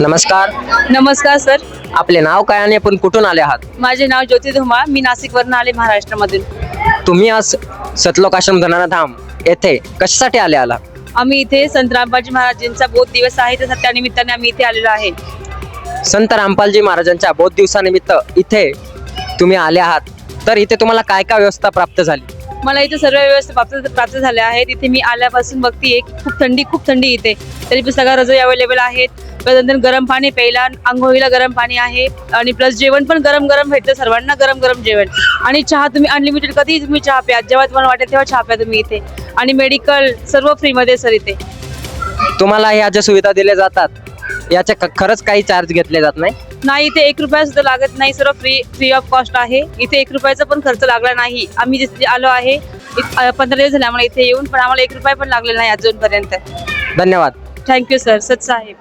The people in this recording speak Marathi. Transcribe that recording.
नमस्कार. नमस्कार सर. आपले नाव काय आणि आपण कुठून आले आहात? माझे नाव ज्योती धुमाळ मी नाशिकवरून आले महाराष्ट्रामधून. तुम्ही आज सतलोक आश्रम धनाधाम येथे कशासाठी आले आला? आम्ही इथे संत रामबाजी महाराजांचा बोध दिवस आहे तर त्या निमित्ताने आम्ही इथे आलेलो आहे. संत रामपालजी महाराजांच्या बौद्ध दिवसानिमित्त इथे तुम्ही आले आहात. तर इथे तुम्हाला काय काय व्यवस्था प्राप्त झाली? मला इथे सर्व व्यवस्था प्राप्त प्राप्त झाल्या आहेत. इथे मी आल्यापासून बघतीये खूप थंडी खूप थंडी इथे. तरी पण सगळ्या रजोई अवेलेबल आहेत. त्यानंतर गरम पाणी प्यायला आंघोळीला गरम पाणी आहे. आणि प्लस जेवण पण गरम गरम भेटतं सर्वांना गरम गरम जेवण. आणि चहा तुम्ही अनलिमिटेड कधीही तुम्ही चहा प्या. जेव्हा तुम्हाला वाटेल तेव्हा चहा प्या तुम्ही इथे. आणि मेडिकल सर्व फ्रीमध्ये सर इथे. तुम्हाला ह्या ज्या सुविधा दिल्या जातात याचे ख- खरंच काही चार्ज घेतले जात नाही? नाही इथे एक रुपया सुद्धा लागत नाही सर्व फ्री फ्री ऑफ कॉस्ट आहे. इथे एक रुपयाचा पण खर्च लागला नाही. आम्ही जिथे आलो आहे इत- अ, पंधरा दिवस झाले आम्हाला इथे येऊन पण आम्हाला एक रुपया पण लागलेला नाही अजूनपर्यंत. धन्यवाद. थँक्यू सर सत साहेब.